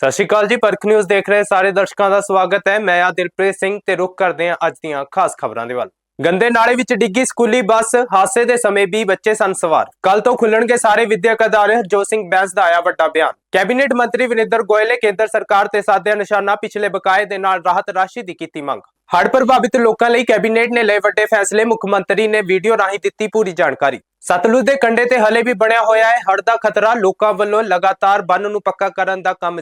ਸਤਿ ਸ਼੍ਰੀ ਅਕਾਲ ਜੀ ਪਰਖ ਨਿਊਜ਼ ਦੇਖ ਰਹੇ ਸਾਰੇ ਦਰਸ਼ਕਾਂ ਦਾ ਸਵਾਗਤ ਹੈ। ਮੈਂ ਆ ਦਿਲਪ੍ਰੀਤ ਸਿੰਘ ਤੇ ਰੁਕ ਕਰਦੇ ਹਾਂ ਅੱਜ ਦੀਆਂ ਖਾਸ ਖਬਰਾਂ ਦੇ ਵੱਲ। ਗੰਦੇ ਨਾਲੇ ਵਿੱਚ ਡਿੱਗੀ ਸਕੂਲੀ ਬੱਸ, ਹਾਦਸੇ ਦੇ ਸਮੇਂ 20 ਬੱਚੇ ਸਨ ਸਵਾਰ। ਕੱਲ ਤੋਂ ਖੁੱਲਣਗੇ ਸਾਰੇ ਵਿਦਿਅਕ ਅਦਾਰੇ ਹਰਜੋਤ ਸਿੰਘ ਬੈਂਸ ਦਾ ਆਇਆ ਵੱਡਾ ਬਿਆਨ। ਕੈਬਨਿਟ ਮੰਤਰੀ ਵਿਨਿੰਦਰ ਗੋਇਲ ਨੇ ਕੇਂਦਰ ਸਰਕਾਰ ਤੇ ਸਾਧਿਆ ਨਿਸ਼ਾਨਾ ਪਿਛਲੇ ਬਕਾਏ ਦੇ ਨਾਲ ਰਾਹਤ ਰਾਸ਼ੀ ਦੀ ਕੀਤੀ ਮੰਗ। ਹੜ੍ਹ ਪ੍ਰਭਾਵਿਤ ਲੋਕਾਂ ਲਈ ਕੈਬਨਿਟ ਨੇ ਲਏ ਵੱਡੇ ਫੈਸਲੇ, ਮੁੱਖ ਮੰਤਰੀ ਨੇ ਵੀਡੀਓ ਰਾਹੀਂ ਦਿੱਤੀ ਪੂਰੀ ਜਾਣਕਾਰੀ। ਸਤਲੁਜ ਦੇ ਕੰਢੇ ਤੇ ਹਲੇ ਵੀ ਬਣਿਆ ਹੋਇਆ ਹੈ ਹੜ ਦਾ ਖਤਰਾ। ਲੋਕਾਂ ਵੱਲੋਂ ਲਗਾਤਾਰ ਬੰਨ ਨੂੰ ਪੱਕਾ ਕਰਨ ਦਾ ਕੰਮ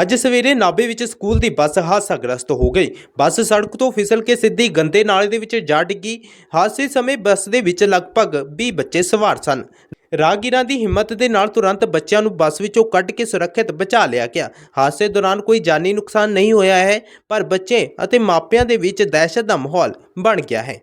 ਅੱਜ ਸਵੇਰੇ ਨਾਭੇ ਵਿੱਚ ਸਕੂਲ ਦੀ ਬੱਸ ਹਾਦਸਾਗ੍ਰਸਤ ਹੋ ਗਈ। ਬੱਸ ਸੜਕ ਤੋਂ ਫਿਸਲ ਕੇ ਸਿੱਧੀ ਗੰਦੇ ਨਾਲੇ ਦੇ ਵਿੱਚ ਜਾ ਡਿੱਗੀ। ਹਾਦਸੇ ਸਮੇਂ ਬੱਸ ਦੇ ਵਿੱਚ ਲਗਭਗ 20 ਬੱਚੇ ਸਵਾਰ ਸਨ। ਰਾਹਗੀਰਾਂ ਦੀ ਹਿੰਮਤ ਦੇ ਨਾਲ ਤੁਰੰਤ ਬੱਚਿਆਂ ਨੂੰ ਬੱਸ ਵਿੱਚੋਂ ਕੱਢ ਕੇ ਸੁਰੱਖਿਅਤ ਬਚਾ ਲਿਆ ਗਿਆ। ਹਾਦਸੇ ਦੌਰਾਨ ਕੋਈ ਜਾਨੀ ਨੁਕਸਾਨ ਨਹੀਂ ਹੋਇਆ ਹੈ, ਪਰ ਬੱਚੇ ਅਤੇ ਮਾਪਿਆਂ ਦੇ ਵਿੱਚ ਦਹਿਸ਼ਤ ਦਾ ਮਾਹੌਲ ਬਣ ਗਿਆ ਹੈ।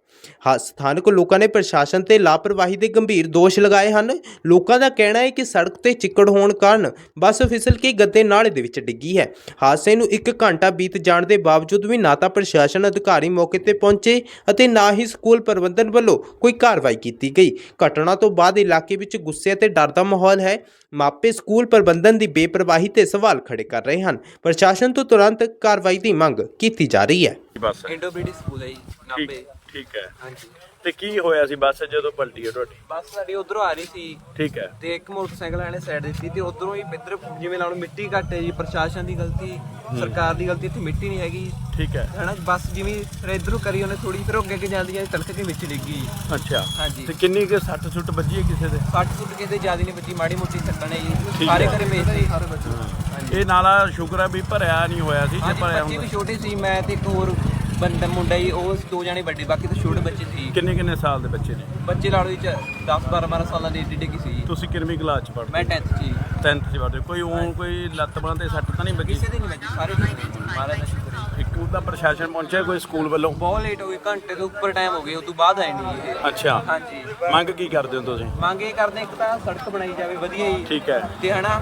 ਸਥਾਨਕ ਲੋਕਾਂ ਨੇ ਪ੍ਰਸ਼ਾਸਨ ਤੇ ਲਾਪਰਵਾਹੀ ਦੇ ਗੰਭੀਰ ਦੋਸ਼ ਲਗਾਏ ਹਨ। ਲੋਕਾਂ ਦਾ ਕਹਿਣਾ ਹੈ ਕਿ ਸੜਕ ਤੇ ਚਿੱਕੜ ਹੋਣ ਕਾਰਨ ਬੱਸ ਫਿਸਲ ਕੇ ਗੱਦੇ ਨਾਲੇ ਦੇ ਵਿੱਚ ਡਿੱਗੀ ਹੈ। ਹਾਦਸੇ ਨੂੰ 1 ਘੰਟਾ ਬੀਤ ਜਾਣ ਦੇ ਬਾਵਜੂਦ ਵੀ ਨਾ ਤਾਂ ਪ੍ਰਸ਼ਾਸਨ ਅਧਿਕਾਰੀ ਮੌਕੇ ਤੇ ਪਹੁੰਚੇ ਅਤੇ ਨਾ ਹੀ ਸਕੂਲ ਪ੍ਰਬੰਧਨ ਵੱਲੋਂ ਕੋਈ ਕਾਰਵਾਈ ਕੀਤੀ ਗਈ। ਘਟਨਾ ਤੋਂ ਬਾਅਦ ਇਲਾਕੇ ਵਿੱਚ ਗੁੱਸੇ ਅਤੇ ਡਰ ਦਾ ਮਾਹੌਲ ਹੈ। ਮਾਪੇ ਸਕੂਲ ਪ੍ਰਬੰਧਨ ਦੀ ਬੇਪਰਵਾਹੀ ਤੇ ਸਵਾਲ ਖੜੇ ਕਰ ਰਹੇ ਹਨ। ਪ੍ਰਸ਼ਾਸਨ ਤੋਂ ਤੁਰੰਤ ਕਾਰਵਾਈ ਦੀ ਮੰਗ ਕੀਤੀ ਜਾ ਰਹੀ ਹੈ। ਬੱਸ ਇੰਡੋ ਬੀਡੀ ਸਕੂਲ ਹੈ ਜੀ ਨਾਭੇ। ਠੀਕ ਹੈ। ਹਾਂਜੀ। ਤੇ ਕੀ ਹੋਇਆ ਸੀ? ਬੱਸ ਜਦੋਂ ਪਲਟੀ ਹੈ ਤੁਹਾਡੀ? ਬੱਸ ਸਾਡੀ ਉਧਰੋਂ ਆ ਰਹੀ ਸੀ। ਠੀਕ ਹੈ। ਤੇ ਇੱਕ ਮੋਟਰਸਾਈਕਲ ਨੇ ਸਾਈਡ ਦਿੱਤੀ ਤੇ ਉਧਰੋਂ ਹੀ ਇੱਧਰ ਜਿਵੇਂ ਲਾ ਲਓ ਮਿੱਟੀ ਘੱਟ ਹੈ ਜੀ ਪ੍ਰਸ਼ਾਸਨ ਦੀ ਗਲਤੀ ਸਰਕਾਰ ਦੀ ਗਲਤੀ ਇੱਥੇ ਮਿੱਟੀ ਨਹੀਂ ਹੈਗੀ। ਠੀਕ ਹੈ। ਹਨਾ ਬੱਸ ਜਿਵੇਂ ਫਿਰ ਇੱਧਰੋਂ ਕਰੀ ਉਹਨੇ ਥੋੜੀ ਫਿਰ ਅੱਗੇ ਅੱਗੇ ਜਾਂਦੀ ਜਾਂਦੀ ਤਲਕ ਕੇ ਵਿੱਚ ਡਿੱਗੀ ਅੱਛਾ। ਹਾਂਜੀ। ਤੇ ਕਿੰਨੀ ਕੁ ਸੱਟ ਸੁੱਟ ਵੱਜੀ ਹੈ ਕਿਸੇ ਦੇ? 60 ਫੁੱਟ ਕਿਸੇ ਦੇ ਜ਼ਿਆਦਾ ਨਹੀਂ ਬੱਚੀ ਮਾੜੀ ਮੋਟੀ ਸੱਟਣ ਹੈ ਜੀ। ਸਾਰੇ ਹੈ। ਘਰੇ ਤੇ ਸਾਰੇ ਬੱਚੇ ਇਹ ਨਾਲਾ ਸ਼ੁਕਰ ਹੈ ਵੀ ਭਰਿਆ ਨਹੀਂ ਹੋਇਆ ਸੀ ਜੇ ਭਰਿਆ ਹੁੰਦਾ। ਛੋਟੇ ਸੀ ਮੈਂ ਤੇ ਇੱਕ ਹੋਰ ਬੰਦਾ ਮੁੰਡਾ ਜੀ ਉਹ ਦੋ ਜਾਣੇ ਵੱਡੇ ਬਾਕੀ ਤਾਂ ਛੋਟੇ ਬੱਚੇ ਸੀ। ਕਿੰਨੇ ਕਿੰਨੇ ਸਾਲ ਦੇ ਬੱਚੇ ਨੇ? ਬੱਚੇ ਲਾੜੋ ਵਿੱਚ 10 12 12 ਸਾਲਾਂ ਦੀ ਏਡੀ ਡਿੱਗੀ ਸੀ ਜੀ। ਤੁਸੀਂ ਕਿੰਨਵੀਂ ਕਲਾਸ ਚ ਮੈਂ ਪੜ੍ਹਦੇ 10th ਚ ਜੀ। 10th ਚ ਪੜ੍ਹਦੇ ਕੋਈ ਉਹ ਕੋਈ ਲੱਤ ਬਾਂਹ ਤੇ ਸੱਟ ਤਾਂ ਨਹੀਂ ਵੱਜੀ? ਕਿਸੇ ਦੀ ਨਹੀਂ ਵੱਜੀ ਸਾਰੇ ਮਹਾਰਾਜ ਦਾ ਸ਼ੁਕਰ ਹੈ ਇੱਕ ਉਹਦਾ ਪ੍ਰਸ਼ਾਸਨ ਪਹੁੰਚਿਆ ਕੋਈ ਸਕੂਲ ਵੱਲੋਂ? ਬਹੁਤ ਲੇਟ ਹੋ ਗਈ ਘੰਟੇ ਤੋਂ ਉੱਪਰ ਟਾਈਮ ਹੋ ਗਿਆ ਉਸ ਤੋਂ ਬਾਅਦ ਆਏ ਨਹੀਂ ਇਹ ਅੱਛਾ। ਹਾਂਜੀ। ਮੰਗ ਕੀ ਕਰਦੇ ਹੋ ਤੁਸੀਂ? ਮੰਗ ਇਹ ਕਰਦੇ ਇੱਕ ਤਾਂ ਸੜਕ ਬਣਾਈ ਜਾਵੇ ਵਧੀਆ ਜੀ। ਠੀਕ ਹੈ। ਤੇ ਹਨਾ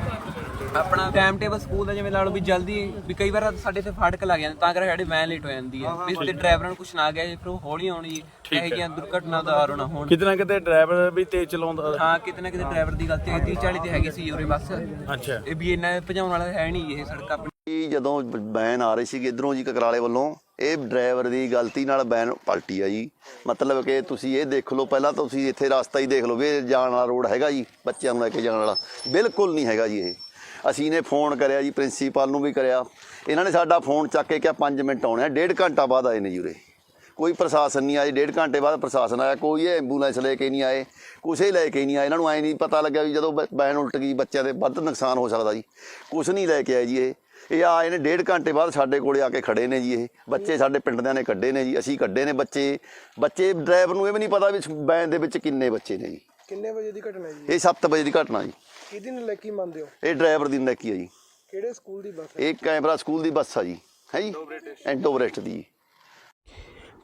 ਆਪਣਾ ਟਾਈਮ ਟੇਬਲ ਸਕੂਲ ਦਾ ਜਿਵੇਂ ਲਾ ਲਓ ਵੀ ਜਲਦੀ ਵੀ ਕਈ ਵਾਰ ਸਾਡੇ ਇੱਥੇ ਫਾਟਕ ਲੱਗ ਜਾਂਦੇ ਤਾਂ ਕਰਕੇ ਸਾਡੀ ਵੈਨ ਲੇਟ ਹੋ ਜਾਂਦੀ ਹੈ। ਵੀ ਤੇ ਡਰਾਈਵਰਾਂ ਨੂੰ ਕੁਝ ਨਾ ਗਿਆ ਜੇ ਫਿਰ ਉਹ ਹੌਲੀ ਆਉਣੀ। ਇਹ ਜਿਹੀਆਂ ਦੁਰਘਟਨਾ ਦਾ ਆਰੋ ਨਾ ਹੋਣ। ਕਿਤੇ ਨਾ ਕਿਤੇ ਡਰਾਈਵਰ ਵੀ ਤੇਜ਼ ਚਲਾਉਂਦਾ। ਹਾਂ ਕਿਤੇ ਨਾ ਕਿਤੇ ਡਰਾਈਵਰ ਦੀ ਗਲਤੀ ਹੈ। 30 40 ਤੇ ਹੈਗੀ ਸੀ ਉਰੇ ਬੱਸ। ਅੱਛਾ। ਇਹ ਵੀ ਇੰਨਾ ਭਜਾਉਣ ਵਾਲਾ ਹੈ ਨਹੀਂ ਇਹ ਸੜਕ ਆਪਣੀ। ਜਦੋਂ ਬੈਨ ਆ ਰਹੀ ਸੀ ਇਧਰੋਂ ਜੀ ਕਕਰਾਲੇ ਵੱਲੋਂ ਇਹ ਡਰਾਈਵਰ ਦੀ ਗਲਤੀ ਨਾਲ ਬੈਨ ਪਲਟੀ ਆ ਜੀ। ਮਤਲਬ ਕਿ ਤੁਸੀਂ ਇਹ ਦੇਖ ਲਓ ਪਹਿਲਾਂ ਤੁਸੀਂ ਇੱਥੇ ਰਸਤਾ ਹੀ ਦੇਖ ਲਓ ਵੀ ਇਹ ਜਾਣ ਵਾਲਾ ਰੋਡ ਹੈਗਾ ਜੀ ਬੱਚਿਆਂ ਨੂੰ ਲੈ ਕੇ ਜਾਣ ਵਾਲਾ। ਬਿਲਕੁਲ ਨਹੀਂ ਹੈਗਾ ਜੀ ਇਹ। ਅਸੀਂ ਨੇ ਫੋਨ ਕਰਿਆ ਜੀ, ਪ੍ਰਿੰਸੀਪਲ ਨੂੰ ਵੀ ਕਰਿਆ। ਇਹਨਾਂ ਨੇ ਸਾਡਾ ਫੋਨ ਚੱਕ ਕੇ ਕਿਹਾ 5 ਮਿੰਟ ਆਉਣੇ ਆ, ਡੇਢ ਘੰਟਾ ਬਾਅਦ ਆਏ ਨੇ ਜੂਰੇ ਕੋਈ ਪ੍ਰਸ਼ਾਸਨ ਨਹੀਂ ਆਇਆ ਡੇਢ ਘੰਟੇ ਬਾਅਦ ਪ੍ਰਸ਼ਾਸਨ ਆਇਆ, ਕੋਈ ਇਹ ਐਂਬੂਲੈਂਸ ਲੈ ਕੇ ਨਹੀਂ ਆਏ, ਕੁਛ ਲੈ ਕੇ ਨਹੀਂ ਆਏ। ਇਹਨਾਂ ਨੂੰ ਐ ਨਹੀਂ ਪਤਾ ਲੱਗਿਆ ਵੀ ਜਦੋਂ ਬ- ਬੈਨ ਉਲਟ ਗਈ, ਬੱਚਿਆਂ ਦੇ ਵੱਧ ਨੁਕਸਾਨ ਹੋ ਸਕਦਾ ਜੀ। ਕੁਛ ਨਹੀਂ ਲੈ ਕੇ ਆਏ ਜੀ ਇਹ। ਇਹ ਆਏ ਨੇ ਡੇਢ ਘੰਟੇ ਬਾਅਦ ਸਾਡੇ ਕੋਲੇ ਆ ਕੇ ਖੜੇ ਨੇ ਜੀ ਇਹ। ਬੱਚੇ ਸਾਡੇ ਪਿੰਡਦਿਆਂ ਨੇ ਕੱਢੇ ਨੇ ਜੀ, ਅਸੀਂ ਕੱਢੇ ਨੇ ਬੱਚੇ। ਬੱਚੇ ਡਰਾਈਵਰ ਨੂੰ ਇਹ ਵੀ ਨਹੀਂ ਪਤਾ ਵੀ ਬੈਨ ਦੇ ਵਿੱਚ ਕਿੰਨੇ ਬੱਚੇ ਨੇ ਜੀ। ਕਿੰਨੇ ਵਜੇ ਦੀ ਘਟਨਾ ਜੀ? ਇਹ 7 ਵਜੇ ਦੀ ਘਟਨਾ ਜੀ। ਕਿਹਦੀ ਨਲੇਕੀ ਮੰਨਦੇ ਹੋ? ਇਹ ਡਰਾਈਵਰ ਦੀ ਨੱਕੀ ਆ ਜੀ। ਕਿਹੜੇ ਸਕੂਲ ਦੀ ਬੱਸ ਹੈ? ਇਹ ਕੈਮਰਾ ਸਕੂਲ ਦੀ ਬੱਸ ਆ ਜੀ। ਹੈ ਜੀ? ਐਂਟੋਬਰੇਸਟ ਦੀ। ਜੀ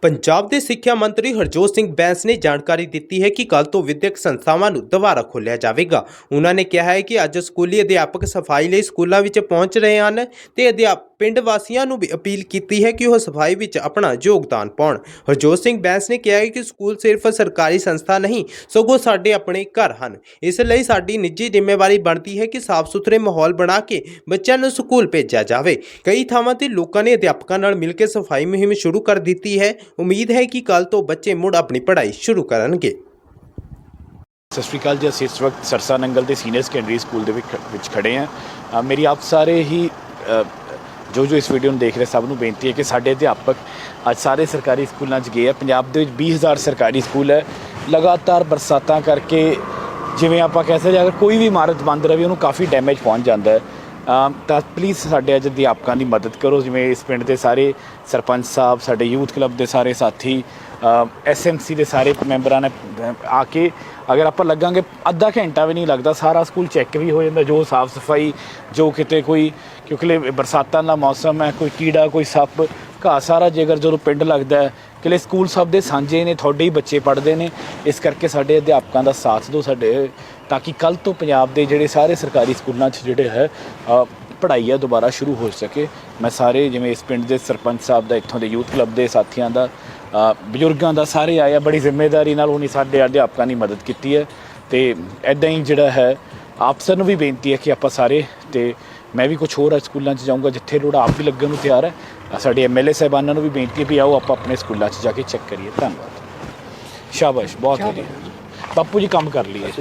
ਪੰਜਾਬ ਦੇ ਸਿੱਖਿਆ ਮੰਤਰੀ ਹਰਜੋਤ ਸਿੰਘ ਬੈਂਸ ਨੇ ਜਾਣਕਾਰੀ ਦਿੱਤੀ ਹੈ ਕਿ ਕੱਲ ਤੋਂ ਵਿਦਿਅਕ ਸੰਸਥਾਵਾਂ ਨੂੰ ਦੁਬਾਰਾ ਖੋਲ੍ਹਿਆ ਜਾਵੇਗਾ। ਉਹਨਾਂ ਨੇ ਕਿਹਾ ਹੈ ਕਿ ਅੱਜ ਸਕੂਲੀ ਅਧਿਆਪਕ ਸਫ਼ਾਈ ਲਈ ਸਕੂਲਾਂ ਵਿੱਚ ਪਹੁੰਚ ਰਹੇ ਹਨ ਤੇ ਅਧਿਆਪਕ ਪਿੰਡ ਵਾਸੀਆਂ ਨੂੰ ਵੀ ਅਪੀਲ ਕੀਤੀ ਹੈ ਕਿ ਉਹ ਸਫ਼ਾਈ ਵਿੱਚ ਆਪਣਾ ਯੋਗਦਾਨ ਪਾਉਣ। ਹਰਜੋਤ ਸਿੰਘ ਬੈਂਸ ਨੇ ਕਿਹਾ ਹੈ ਕਿ ਸਕੂਲ ਸਿਰਫ ਸਰਕਾਰੀ ਸੰਸਥਾ ਨਹੀਂ, ਸਗੋਂ ਸਾਡੇ ਆਪਣੇ ਘਰ ਹਨ। ਇਸ ਲਈ ਸਾਡੀ ਨਿੱਜੀ ਜ਼ਿੰਮੇਵਾਰੀ ਬਣਦੀ ਹੈ ਕਿ ਸਾਫ਼ ਸੁਥਰੇ ਮਾਹੌਲ ਬਣਾ ਕੇ ਬੱਚਿਆਂ ਨੂੰ ਸਕੂਲ ਭੇਜਿਆ ਜਾਵੇ। ਕਈ ਥਾਵਾਂ ਤੇ ਲੋਕਾਂ ਨੇ ਅਧਿਆਪਕਾਂ ਨਾਲ ਮਿਲ ਕੇ ਸਫ਼ਾਈ ਮੁਹਿੰਮ ਸ਼ੁਰੂ ਕਰ ਦਿੱਤੀ ਹੈ। ਉਮੀਦ ਹੈ ਕਿ ਕੱਲ ਤੋਂ ਬੱਚੇ ਮੁੜ ਆਪਣੀ ਪੜ੍ਹਾਈ ਸ਼ੁਰੂ ਕਰਨਗੇ। ਸਤਿ ਸ਼੍ਰੀ ਅਕਾਲ ਜੀ, ਅਸੀਂ ਇਸ ਵਕਤ ਸਰਸਾ ਨੰਗਲ ਦੇ ਸੀਨੀਅਰ ਸੈਕੰਡਰੀ ਸਕੂਲ ਦੇ ਵਿੱਚ ਵਿੱਚ ਖੜੇ ਹਾਂ। ਮੇਰੀ ਆਪ ਸਾਰੇ ਹੀ ਜੋ ਜੋ ਇਸ ਵੀਡੀਓ ਨੂੰ ਦੇਖ ਰਹੇ ਸਭ ਨੂੰ ਬੇਨਤੀ ਹੈ ਕਿ ਸਾਡੇ ਅਧਿਆਪਕ ਅੱਜ ਸਾਰੇ ਸਰਕਾਰੀ ਸਕੂਲਾਂ 'ਚ ਗਏ ਆ। ਪੰਜਾਬ ਦੇ ਵਿੱਚ 20000 ਸਰਕਾਰੀ ਸਕੂਲ ਹੈ। ਲਗਾਤਾਰ ਬਰਸਾਤਾਂ ਕਰਕੇ ਜਿਵੇਂ ਆਪਾਂ ਕਹਿ ਸਕਦੇ ਅਗਰ ਕੋਈ ਵੀ ਇਮਾਰਤ ਬੰਦ ਰਹੇ, ਉਹਨੂੰ ਕਾਫੀ ਡੈਮੇਜ ਪਹੁੰਚ ਜਾਂਦਾ ਹੈ। ਤਾਂ ਪਲੀਜ਼ ਸਾਡੇ ਅੱਜ ਅਧਿਆਪਕਾਂ ਦੀ ਮਦਦ ਕਰੋ, ਜਿਵੇਂ ਇਸ ਪਿੰਡ ਦੇ ਸਾਰੇ ਸਰਪੰਚ ਸਾਹਿਬ, ਸਾਡੇ ਯੂਥ ਕਲੱਬ ਦੇ ਸਾਰੇ ਸਾਥੀ ਐਸਐਮਸੀ ਦੇ ਸਾਰੇ ਮੈਂਬਰਾਂ ਨੇ ਆ ਕੇ ਅਗਰ ਆਪਾਂ ਲੱਗਾਂਗੇ, ਅੱਧਾ ਘੰਟਾ ਵੀ ਨਹੀਂ ਲੱਗਦਾ, ਸਾਰਾ ਸਕੂਲ ਚੈੱਕ ਵੀ ਹੋ ਜਾਂਦਾ, ਜੋ ਸਾਫ਼ ਸਫ਼ਾਈ, ਜੋ ਕਿਤੇ ਕੋਈ, ਕਿਉਂਕਿ ਬਰਸਾਤਾਂ ਦਾ ਮੌਸਮ ਹੈ, ਕੋਈ ਕੀੜਾ, ਕੋਈ ਸੱਪ ਘਾਹ ਸਾਰਾ ਜੇਕਰ ਜਦੋਂ ਪਿੰਡ ਲੱਗਦਾ ਹੈ ਕਿ ਸਕੂਲ ਸਭ ਦੇ ਸਾਂਝੇ ਨੇ, ਤੁਹਾਡੇ ਹੀ ਬੱਚੇ ਪੜ੍ਹਦੇ ਨੇ। ਇਸ ਕਰਕੇ ਸਾਡੇ ਅਧਿਆਪਕਾਂ ਦਾ ਸਾਥ ਦਿਓ ਸਾਡੇ, ਤਾਂ ਕਿ ਕੱਲ ਤੋਂ ਪੰਜਾਬ ਦੇ ਜਿਹੜੇ ਸਾਰੇ ਸਰਕਾਰੀ ਸਕੂਲਾਂ 'ਚ ਜਿਹੜੇ ਹੈ ਪੜ੍ਹਾਈ ਆ ਦੁਬਾਰਾ ਸ਼ੁਰੂ ਹੋ ਸਕੇ। ਮੈਂ ਸਾਰੇ ਜਿਵੇਂ ਇਸ ਪਿੰਡ ਦੇ ਸਰਪੰਚ ਸਾਹਿਬ ਦਾ, ਇੱਥੋਂ ਦੇ ਯੂਥ ਕਲੱਬ ਦੇ ਸਾਥੀਆਂ ਦਾ ਬਜ਼ੁਰਗਾਂ ਦਾ ਸਾਰੇ ਆਇਆ ਬੜੀ ਜ਼ਿੰਮੇਵਾਰੀ ਨਾਲ ਉਹਨੇ ਸਾਡੇ ਅਧਿਆਪਕਾਂ ਦੀ ਮਦਦ ਕੀਤੀ ਹੈ। ਤੇ ਐਦਾਂ ਹੀ ਜਿਹੜਾ ਹੈ, ਆਪ ਸਭ ਨੂੰ ਵੀ ਬੇਨਤੀ ਹੈ ਕਿ ਆਪਾਂ ਸਾਰੇ ਤੇ ਮੈਂ ਵੀ ਕੁਝ ਹੋਰ ਸਕੂਲਾਂ 'ਚ ਜਾਊਂਗਾ ਜਿੱਥੇ ਲੋੜ ਆਪ ਵੀ ਲੱਗਣ ਨੂੰ ਤਿਆਰ ਹੈ। ਸਾਡੇ ਐਮਐਲਏ ਸਾਹਿਬਾਨਾਂ ਨੂੰ ਵੀ ਬੇਨਤੀ ਹੈ ਵੀ ਆਓ ਆਪਾਂ ਆਪਣੇ ਸਕੂਲਾਂ 'ਚ ਜਾ ਕੇ ਚੈੱਕ ਕਰੀਏ। ਧੰਨਵਾਦ। ਸ਼ਾਬਾਸ਼ ਬਹੁਤ ਵਧੀਆ। ਬਾਪੂ ਜੀ ਕੰਮ ਕਰ ਲਈਏ।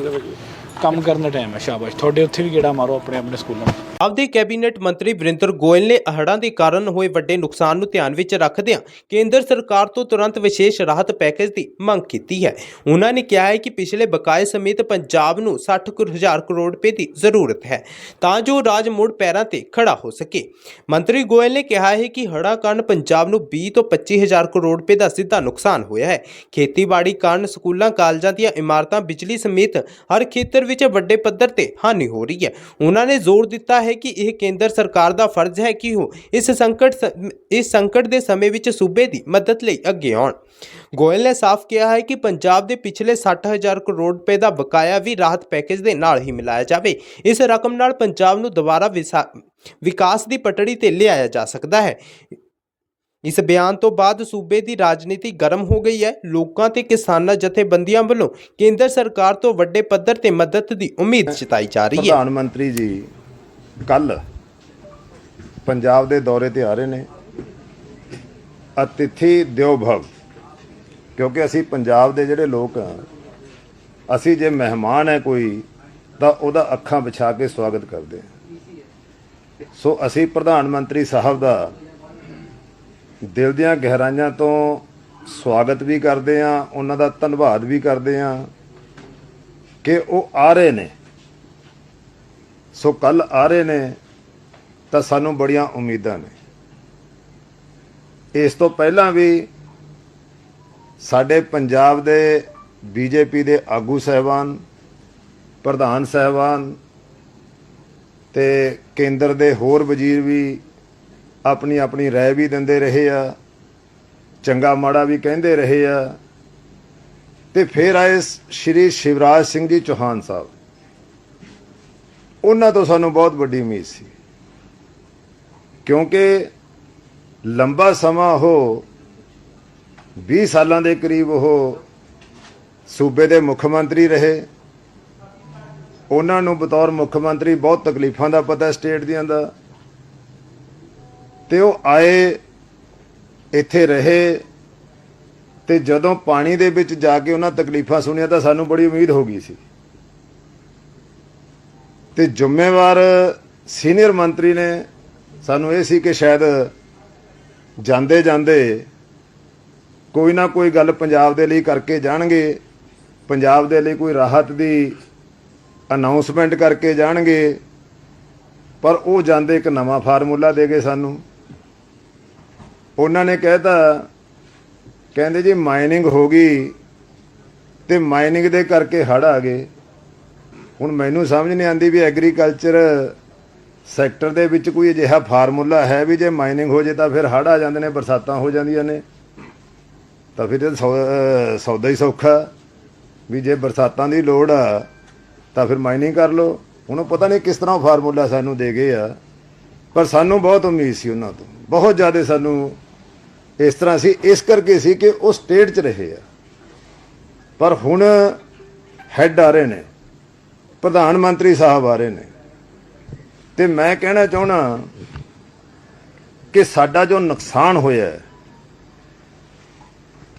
ਕੰਮ ਕਰਨ ਦਾ ਟਾਈਮ ਹੈ, ਸ਼ਾਬਾਸ਼। ਤੁਹਾਡੇ ਉੱਥੇ ਵੀ ਗੇੜਾ ਮਾਰੋ ਆਪਣੇ ਆਪਣੇ ਸਕੂਲਾਂ 'ਚ ਆਪਦੇ ਕੈਬਨਿਟ ਮੰਤਰੀ ਵਰਿੰਦਰ ਗੋਇਲ ਨੇ ਹੜ੍ਹਾਂ ਦੇ ਕਾਰਨ ਹੋਏ ਵੱਡੇ ਨੁਕਸਾਨ ਨੂੰ ਧਿਆਨ ਵਿੱਚ ਰੱਖਦਿਆਂ ਕੇਂਦਰ ਸਰਕਾਰ ਤੋਂ ਤੁਰੰਤ ਵਿਸ਼ੇਸ਼ ਰਾਹਤ ਪੈਕੇਜ ਦੀ ਮੰਗ ਕੀਤੀ ਹੈ। ਉਹਨਾਂ ਨੇ ਕਿਹਾ ਹੈ ਕਿ ਪਿਛਲੇ ਬਕਾਏ ਸਮੇਤ ਪੰਜਾਬ ਨੂੰ 60 ਕੁ ਹਜ਼ਾਰ ਕਰੋੜ ਰੁਪਏ ਦੀ ਜ਼ਰੂਰਤ ਹੈ, ਤਾਂ ਜੋ ਰਾਜ ਮੁੜ ਪੈਰਾਂ ਤੇ ਖੜਾ ਹੋ ਸਕੇ। ਮੰਤਰੀ ਗੋਇਲ ਨੇ ਕਿਹਾ ਹੈ ਕਿ ਹੜ੍ਹਾਂ ਕਾਰਨ ਪੰਜਾਬ ਨੂੰ 20 ਤੋਂ 25 ਹਜ਼ਾਰ ਕਰੋੜ ਰੁਪਏ ਦਾ ਸਿੱਧਾ ਨੁਕਸਾਨ ਹੋਇਆ ਹੈ। ਖੇਤੀਬਾੜੀ ਕਾਰਨ ਸਕੂਲਾਂ, ਕਾਲਜਾਂ ਦੀਆਂ ਇਮਾਰਤਾਂ, ਬਿਜਲੀ ਸਮੇਤ ਹਰ ਖੇਤਰ ਵਿੱਚ ਵੱਡੇ ਪੱਧਰ ਤੇ ਹਾਨੀ ਹੋ ਰਹੀ ਹੈ। ਉਹਨਾਂ ਨੇ ਜ਼ੋਰ ਦਿੱਤਾ ਹੈ ਕਿ ਇਹ ਕੇਂਦਰ ਸਰਕਾਰ ਦਾ ਫਰਜ਼ ਹੈ ਕਿ ਉਹ ਇਸ ਸੰਕਟ ਇਸ ਸੰਕਟ ਦੇ ਸਮੇਂ ਵਿੱਚ ਸੂਬੇ ਦੀ ਮਦਦ ਲਈ ਅੱਗੇ ਆਉਣ। ਗੋਇਲ ਨੇ ਸਾਫ਼ ਕਿਹਾ ਹੈ ਕਿ ਪੰਜਾਬ ਦੇ ਪਿਛਲੇ 60000 ਕਰੋੜ ਰੁਪਏ ਦਾ ਬਕਾਇਆ ਵੀ ਰਾਹਤ ਪੈਕੇਜ ਦੇ ਨਾਲ ਹੀ ਮਿਲਾਇਆ ਜਾਵੇ। ਇਸ ਰਕਮ ਨਾਲ ਪੰਜਾਬ ਨੂੰ ਦੁਬਾਰਾ ਵਿਸਾ- ਵਿਕਾਸ ਦੀ ਪਟੜੀ ਤੇ ਲਿਆਇਆ ਜਾ ਸਕਦਾ ਹੈ। ਇਸ ਬਿਆਨ ਤੋਂ ਬਾਅਦ ਸੂਬੇ ਦੀ ਰਾਜਨੀਤੀ ਗਰਮ ਹੋ ਗਈ ਹੈ। ਲੋਕਾਂ ਤੇ ਕਿਸਾਨਾਂ ਜਥੇਬੰਦੀਆਂ ਵੱਲੋਂ ਕੇਂਦਰ ਸਰਕਾਰ ਤੋਂ ਵੱਡੇ ਪੱਧਰ ਤੇ ਮਦਦ ਦੀ ਉਮੀਦ ਜਤਾਈ ਜਾ ਰਹੀ ਹੈ। ਪ੍ਰਧਾਨ ਮੰਤਰੀ ਜੀ ਕੱਲ ਪੰਜਾਬ ਦੇ ਦੌਰੇ ਤੇ ਆ ਰਹੇ ਨੇ। ਅਤਿਥੀ ਦਿਓ ਭਵ ਕਿਉਂਕਿ ਅਸੀਂ ਪੰਜਾਬ ਦੇ ਜਿਹੜੇ ਲੋਕ ਆ ਅਸੀਂ ਜੇ ਮਹਿਮਾਨ ਹੈ ਕੋਈ, ਤਾਂ ਉਹਦਾ ਅੱਖਾਂ ਵਿਛਾ ਕੇ ਸਵਾਗਤ ਕਰਦੇ ਹਾਂ। ਸੋ ਅਸੀਂ ਪ੍ਰਧਾਨ ਮੰਤਰੀ ਸਾਹਿਬ ਦਾ ਦਿਲ ਦੀਆਂ ਗਹਿਰਾਈਆਂ ਤੋਂ ਸਵਾਗਤ ਵੀ ਕਰਦੇ ਹਾਂ, ਉਹਨਾਂ ਦਾ ਧੰਨਵਾਦ ਵੀ ਕਰਦੇ ਹਾਂ ਕਿ ਉਹ ਆ ਰਹੇ ਨੇ। ਸੋ ਕੱਲ ਆ ਰਹੇ ਨੇ ਤਾਂ ਸਾਨੂੰ ਬੜੀਆਂ ਉਮੀਦਾਂ ਨੇ। ਇਸ ਤੋਂ ਪਹਿਲਾਂ ਵੀ ਸਾਡੇ ਪੰਜਾਬ ਦੇ ਬੀਜੇਪੀ ਦੇ ਆਗੂ ਸਹਿਬਾਨ, ਪ੍ਰਧਾਨ ਸਹਿਬਾਨ ਤੇ ਕੇਂਦਰ ਦੇ ਹੋਰ ਵਜ਼ੀਰ ਵੀ ਆਪਣੀ ਆਪਣੀ ਰਾਏ ਵੀ ਦਿੰਦੇ ਰਹੇ ਆ, ਚੰਗਾ ਮਾੜਾ ਵੀ ਕਹਿੰਦੇ ਰਹੇ ਆ। ਤੇ ਫਿਰ ਆਏ ਸ਼੍ਰੀ ਸ਼ਿਵਰਾਜ ਸਿੰਘ ਜੀ ਚੌਹਾਨ ਸਾਹਿਬ। ਉਹਨਾਂ ਤੋਂ ਸਾਨੂੰ ਬਹੁਤ ਵੱਡੀ ਉਮੀਦ ਸੀ। ਕਿਉਂਕਿ ਲੰਬਾ ਸਮਾਂ ਉਹ 20 ਸਾਲਾਂ ਦੇ ਕਰੀਬ ਉਹ ਸੂਬੇ ਦੇ ਮੁੱਖ ਮੰਤਰੀ ਰਹੇ। ਉਹਨਾਂ ਨੂੰ ਬਤੌਰ ਮੁੱਖ ਮੰਤਰੀ ਬਹੁਤ ਤਕਲੀਫਾਂ ਦਾ ਪਤਾ, ਸਟੇਟ ਦੀਆਂ ਦਾ। ਤੇ ਉਹ ਆਏ, ਇੱਥੇ ਰਹੇ। ਤੇ ਜਦੋਂ ਪਾਣੀ ਦੇ ਵਿੱਚ ਜਾ ਕੇ ਉਹਨਾਂ ਤਕਲੀਫਾਂ ਸੁਣੀਆਂ ਤਾਂ ਸਾਨੂੰ ਬੜੀ ਉਮੀਦ ਹੋ ਗਈ ਸੀ। ਤੇ ਜ਼ਿੰਮੇਵਾਰ ਸੀਨੀਅਰ ਮੰਤਰੀ ਨੇ ਸਾਨੂੰ ਇਹ ਸੀ ਕਿ ਸ਼ਾਇਦ ਜਾਂਦੇ ਜਾਂਦੇ ਕੋਈ ਨਾ ਕੋਈ ਗੱਲ ਪੰਜਾਬ ਦੇ ਲਈ ਕਰਕੇ ਜਾਣਗੇ, ਪੰਜਾਬ ਦੇ ਲਈ ਕੋਈ ਰਾਹਤ ਦੀ ਅਨਾਉਂਸਮੈਂਟ ਕਰਕੇ ਜਾਣਗੇ, ਪਰ ਉਹ ਜਾਂਦੇ ਇੱਕ ਨਵਾਂ ਫਾਰਮੂਲਾ ਦੇ ਗਏ ਸਾਨੂੰ। ਉਹਨਾਂ ਨੇ ਕਹਿਤਾ, ਕਹਿੰਦੇ ਜੀ ਮਾਈਨਿੰਗ ਹੋ ਗਈ ਤੇ ਮਾਈਨਿੰਗ ਦੇ ਕਰਕੇ ਹੜ ਆ ਗਏ। ਹੁਣ ਮੈਨੂੰ ਸਮਝ ਨਹੀਂ ਆਂਦੀ ਵੀ ਐਗਰੀਕਲਚਰ ਸੈਕਟਰ ਦੇ ਵਿੱਚ ਕੋਈ ਅਜਿਹਾ ਫਾਰਮੂਲਾ ਹੈ ਵੀ ਜੇ ਮਾਈਨਿੰਗ ਹੋ ਜੇ ਤਾਂ ਫਿਰ ਹੜ ਆ ਜਾਂਦੇ ਨੇ, ਬਰਸਾਤਾਂ ਹੋ ਜਾਂਦੀਆਂ ਨੇ। ਤਾਂ ਫਿਰ ਸੌ- ਸੌਦਾ ਹੀ ਸੌਖਾ। ਵੀ ਜੇ ਬਰਸਾਤਾਂ ਦੀ ਲੋੜ ਆ, ਤਾਂ ਫਿਰ ਮਾਈਨਿੰਗ ਕਰ ਲਓ। ਹੁਣ ਪਤਾ ਨਹੀਂ ਕਿਸ ਤਰ੍ਹਾਂ ਫਾਰਮੂਲਾ ਸਾਨੂੰ ਦੇ ਗਏ ਆ। ਪਰ ਸਾਨੂੰ ਬਹੁਤ ਉਮੀਦ ਸੀ ਉਹਨਾਂ ਤੋਂ। ਬਹੁਤ ਜ਼ਿਆਦਾ ਸਾਨੂੰ ਇਸ ਤਰ੍ਹਾਂ ਸੀ ਇਸ ਕਰਕੇ ਸੀ ਕਿ ਉਹ ਸਟੇਟ 'ਚ ਰਹੇ ਆ। ਪਰ ਹੁਣ ਹੈੱਡ ਆ ਰਹੇ ਨੇ ਪ੍ਰਧਾਨ ਮੰਤਰੀ ਸਾਹਿਬ ਆ ਰਹੇ ਨੇ। ਤੇ ਮੈਂ ਕਹਿਣਾ ਚਾਹਣਾ ਕਿ ਸਾਡਾ ਜੋ ਨੁਕਸਾਨ ਹੋਇਆ ਹੈ,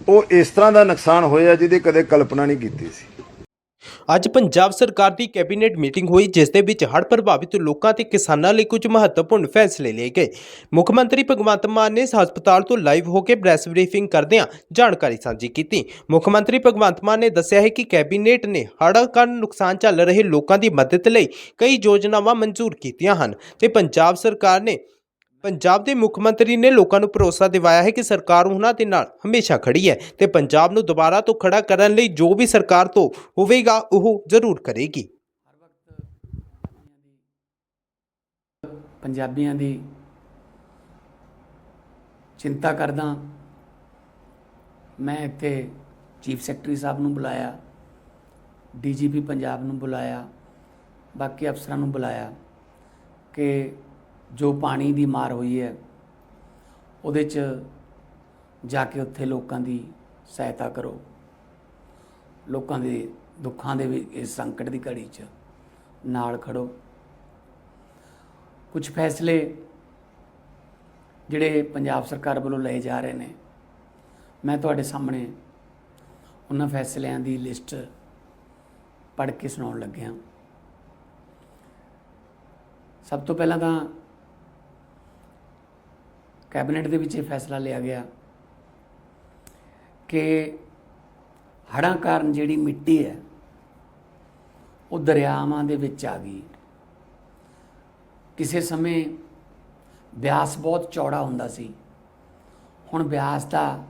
ਉਹ ਇਸ ਤਰ੍ਹਾਂ ਦਾ ਨੁਕਸਾਨ ਹੋਇਆ ਜਿਹਦੀ ਕਦੇ ਕਲਪਨਾ ਨਹੀਂ ਕੀਤੀ ਸੀ। ਅੱਜ ਪੰਜਾਬ ਸਰਕਾਰ ਦੀ ਕੈਬਨਿਟ ਮੀਟਿੰਗ ਹੋਈ, ਜਿਸ ਦੇ ਵਿੱਚ ਹੜ੍ਹ ਪ੍ਰਭਾਵਿਤ ਲੋਕਾਂ ਤੇ ਕਿਸਾਨਾਂ ਲਈ ਕੁਝ ਮਹੱਤਵਪੂਰਨ ਫੈਸਲੇ ਲਏ ਗਏ। ਮੁੱਖ ਮੰਤਰੀ ਭਗਵੰਤ ਮਾਨ ਨੇ ਹਸਪਤਾਲ ਤੋਂ ਲਾਈਵ ਹੋ ਕੇ ਪ੍ਰੈਸ ਬਰੀਫਿੰਗ ਕਰਦਿਆਂ ਜਾਣਕਾਰੀ ਸਾਂਝੀ ਕੀਤੀ। ਮੁੱਖ ਮੰਤਰੀ ਭਗਵੰਤ ਮਾਨ ਨੇ ਦੱਸਿਆ ਹੈ ਕਿ ਕੈਬਨਿਟ ਨੇ ਹੜ੍ਹਾਂ ਕਾਰਨ ਨੁਕਸਾਨ ਝੱਲ ਰਹੇ ਲੋਕਾਂ ਦੀ ਮਦਦ ਲਈ ਕਈ ਯੋਜਨਾਵਾਂ ਮਨਜ਼ੂਰ ਕੀਤੀਆਂ ਹਨ ਤੇ ਪੰਜਾਬ ਸਰਕਾਰ ਨੇ ਪੰਜਾਬ ਦੇ ਮੁੱਖ ਮੰਤਰੀ ਨੇ ਲੋਕਾਂ ਨੂੰ ਭਰੋਸਾ ਦਿਵਾਇਆ ਹੈ ਕਿ ਸਰਕਾਰ ਉਹਨਾਂ ਦੇ ਨਾਲ ਹਮੇਸ਼ਾ ਖੜੀ ਹੈ ਤੇ ਪੰਜਾਬ ਨੂੰ ਦੁਬਾਰਾ ਤੋਂ ਖੜਾ ਕਰਨ ਲਈ ਜੋ ਵੀ ਸਰਕਾਰ ਤੋਂ ਹੋਵੇਗਾ, ਉਹ ਜ਼ਰੂਰ ਕਰੇਗੀ। ਪੰਜਾਬੀਆਂ ਦੀ ਚਿੰਤਾ ਕਰਦਾ ਮੈਂ ਇੱਥੇ ਚੀਫ ਸੈਕਟਰੀ ਸਾਹਿਬ ਨੂੰ ਬੁਲਾਇਆ, ਡੀਜੀਪੀ ਪੰਜਾਬ ਨੂੰ ਬੁਲਾਇਆ, ਬਾਕੀ ਅਫਸਰਾਂ ਨੂੰ ਬੁਲਾਇਆ ਕਿ ਜੋ ਪਾਣੀ ਦੀ ਮਾਰ ਹੋਈ ਹੈ, ਉਹਦੇ 'ਚ ਜਾ ਕੇ ਉੱਥੇ ਲੋਕਾਂ ਦੀ ਸਹਾਇਤਾ ਕਰੋ। ਲੋਕਾਂ ਦੇ ਦੁੱਖਾਂ ਦੇ ਵੀ ਇਸ ਸੰਕਟ ਦੀ ਘੜੀ 'ਚ ਨਾਲ ਖੜੋ। ਕੁਝ ਫੈਸਲੇ ਜਿਹੜੇ ਪੰਜਾਬ ਸਰਕਾਰ ਵੱਲੋਂ ਲਏ ਜਾ ਰਹੇ ਨੇ, ਮੈਂ ਤੁਹਾਡੇ ਸਾਹਮਣੇ ਉਹਨਾਂ ਫੈਸਲਿਆਂ ਦੀ ਲਿਸਟ ਪੜ੍ਹ ਕੇ ਸੁਣਾਉਣ ਲੱਗਿਆ। ਸਭ ਤੋਂ ਪਹਿਲਾਂ ਤਾਂ ਕੈਬਨਿਟ ਦੇ ਵਿੱਚ ਇਹ ਫੈਸਲਾ ਲਿਆ ਗਿਆ ਕਿ ਹੜ੍ਹਾਂ ਕਾਰਨ ਜਿਹੜੀ ਮਿੱਟੀ ਹੈ, ਉਹ ਦਰਿਆਵਾਂ ਦੇ ਵਿੱਚ ਆ ਗਈ। ਕਿਸੇ ਸਮੇਂ ਬਿਆਸ ਬਹੁਤ ਚੌੜਾ ਹੁੰਦਾ ਸੀ। ਹੁਣ ਬਿਆਸ ਦਾ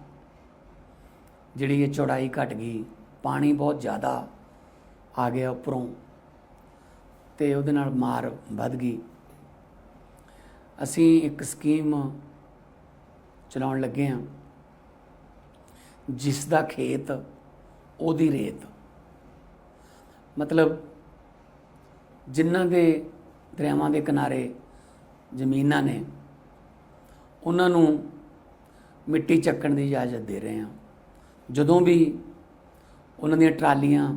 ਜਿਹੜੀ ਇਹ ਚੌੜਾਈ ਘਟ ਗਈ, ਪਾਣੀ ਬਹੁਤ ਜ਼ਿਆਦਾ ਆ ਗਿਆ ਉੱਪਰੋਂ ਤੇ ਉਹਦੇ ਨਾਲ ਮਾਰ ਵੱਧ ਗਈ। ਅਸੀਂ ਇੱਕ ਸਕੀਮ ਚਲਾਉਣ ਲੱਗੇ ਹਾਂ। ਜਿਸ ਦਾ ਖੇਤ, ਉਹਦੀ ਰੇਤ। ਮਤਲਬ ਜਿਨ੍ਹਾਂ ਦੇ ਦਰਿਆਵਾਂ ਦੇ ਕਿਨਾਰੇ ਜ਼ਮੀਨਾਂ ਨੇ, ਉਹਨਾਂ ਨੂੰ ਮਿੱਟੀ ਚੱਕਣ ਦੀ ਇਜਾਜ਼ਤ ਦੇ ਰਹੇ ਹਾਂ। ਜਦੋਂ ਵੀ ਉਹਨਾਂ ਦੀਆਂ ਟਰਾਲੀਆਂ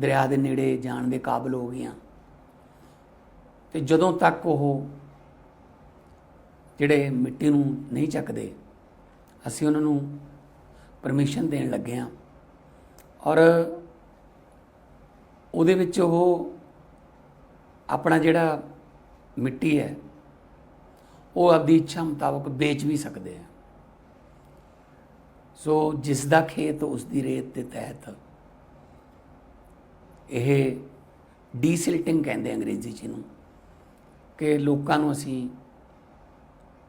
ਦਰਿਆ ਦੇ ਨੇੜੇ ਜਾਣ ਦੇ ਕਾਬਲ ਹੋ ਗਈਆਂ, ਤੇ ਜਦੋਂ ਤੱਕ ਉਹ ਜਿਹੜੇ ਮਿੱਟੀ ਨੂੰ ਨਹੀਂ ਚੱਕਦੇ, ਅਸੀਂ ਉਹਨਾਂ ਨੂੰ ਪਰਮਿਸ਼ਨ ਦੇਣ ਲੱਗੇ ਹਾਂ। ਔਰ ਉਹਦੇ ਵਿੱਚ ਉਹ ਆਪਣਾ ਜਿਹੜਾ ਮਿੱਟੀ ਹੈ, ਉਹ ਆਪਦੀ ਇੱਛਾ ਮੁਤਾਬਕ ਵੇਚ ਵੀ ਸਕਦੇ ਆ। ਸੋ ਜਿਸ ਦਾ ਖੇਤ ਉਸ ਦੀ ਰੇਤ ਦੇ ਤਹਿਤ ਇਹ ਡੀਸਿਲਟਿੰਗ ਕਹਿੰਦੇ ਅੰਗਰੇਜ਼ੀ ਚ ਨੂੰ ਕਿ ਲੋਕਾਂ ਨੂੰ ਅਸੀਂ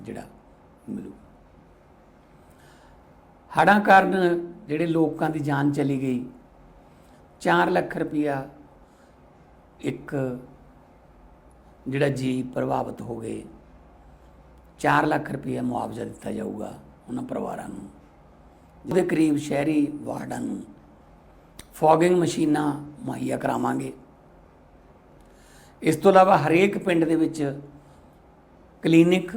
ਜਿਹੜਾ ਮਿਲੂ। ਹੜ੍ਹਾਂ ਕਾਰਨ ਜਿਹੜੇ ਲੋਕਾਂ ਦੀ ਜਾਨ ਚਲੀ ਗਈ। 4 ਲੱਖ ਰੁਪਇਆ ਇੱਕ ਜਿਹੜਾ ਜੀ ਪ੍ਰਭਾਵਿਤ ਹੋ ਗਏ। 4 ਲੱਖ ਰੁਪਇਆ ਮੁਆਵਜ਼ਾ ਦਿੱਤਾ ਜਾਊਗਾ ਉਹਨਾਂ ਪਰਿਵਾਰਾਂ ਨੂੰ। ਜਿਹਦੇ ਕਰੀਬ ਸ਼ਹਿਰੀ ਵਾਰਡਾਂ ਨੂੰ ਫੋਗਿੰਗ ਮਸ਼ੀਨਾਂ ਮੁਹੱਈਆ ਕਰਾਵਾਂਗੇ। ਇਸ ਤੋਂ ਇਲਾਵਾ ਹਰੇਕ ਪਿੰਡ ਦੇ ਵਿੱਚ ਕਲੀਨਿਕ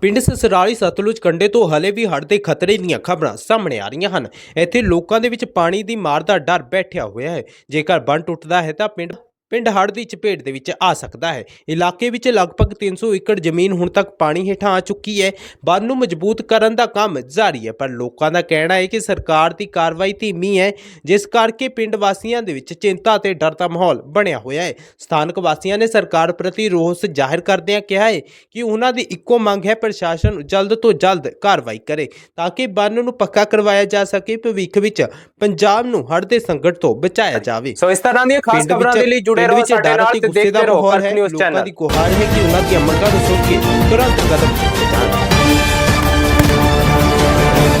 ਪਿੰਡ ਸਸਰਾਲੀ ਸਤਲੁਜ ਕੰਢੇ ਤੋਂ ਹਲੇ ਵੀ ਹੜ੍ਹ ਦੇ ਖਤਰੇ ਦੀਆਂ ਖਬਰਾਂ ਸਾਹਮਣੇ ਆ ਰਹੀਆਂ ਹਨ। ਇੱਥੇ ਲੋਕਾਂ ਦੇ ਵਿੱਚ ਪਾਣੀ ਦੀ ਮਾਰ ਦਾ ਡਰ ਬੈਠਿਆ ਹੋਇਆ ਹੈ। ਜੇਕਰ ਬੰਨ ਟੁੱਟਦਾ ਹੈ ਤਾਂ ਪਿੰਡ ਪਿੰਡ ਹੜ੍ਹ ਦੀ ਚਪੇਟ ਦੇ ਵਿੱਚ ਆ ਸਕਦਾ ਹੈ। ਇਲਾਕੇ ਵਿੱਚ ਲਗਭਗ 300 ਏਕੜ ਜ਼ਮੀਨ ਹੁਣ ਤੱਕ ਪਾਣੀ ਹੇਠਾਂ ਆ ਚੁੱਕੀ ਹੈ। ਬੰਨ ਨੂੰ ਮਜ਼ਬੂਤ ਕਰਨ ਦਾ ਕੰਮ ਜਾਰੀ ਹੈ ਪਰ ਲੋਕਾਂ ਦਾ ਕਹਿਣਾ ਹੈ ਕਿ ਸਰਕਾਰ ਦੀ ਕਾਰਵਾਈ ਧੀਮੀ ਹੈ ਜਿਸ ਕਰਕੇ ਪਿੰਡ ਵਾਸੀਆਂ ਦੇ ਵਿੱਚ ਚਿੰਤਾ ਤੇ ਡਰ ਦਾ ਮਾਹੌਲ ਬਣਿਆ ਹੋਇਆ ਹੈ। ਸਥਾਨਕ ਵਾਸੀਆਂ ਨੇ ਸਰਕਾਰ ਪ੍ਰਤੀ ਰੋਸ ਜ਼ਾਹਿਰ ਕਰਦਿਆਂ ਕਿਹਾ ਹੈ ਕਿ ਉਹਨਾਂ ਦੀ ਇੱਕੋ ਮੰਗ ਹੈ ਪ੍ਰਸ਼ਾਸਨ ਜਲਦ ਤੋਂ ਜਲਦ ਕਾਰਵਾਈ ਕਰੇ ਤਾਂ ਕਿ ਬੰਨ ਨੂੰ ਪੱਕਾ ਕਰਵਾਇਆ ਜਾ ਸਕੇ ਭਵਿੱਖ ਵਿੱਚ ਪੰਜਾਬ ਨੂੰ ਹੜ੍ਹ ਦੇ ਸੰਕਟ ਤੋਂ ਬਚਾਇਆ ਜਾਵੇ। ਸੋ ਇਸ ਤਰ੍ਹਾਂ ਦੀਆਂ ਖਾਸ ਖਬਰਾਂ ਦੇ ਲਈ ਜੁੜੇ ਰਹੋ ਸਾਡੇ ਨਾਲ ਤੇ ਗੁੱਸੇ ਦਾ ਮਾਹੌਲ ਹੈ ਲੋਕਾਂ ਦੀ ਗੁਹਾਰ ਹੈ ਕਿ ਉਹਨਾਂ ਦੀਆਂ ਮੰਗਾਂ ਨੂੰ ਸੁਣ ਕੇ ਤੁਰੰਤ ਕਦਮ ਚੁੱਕੇ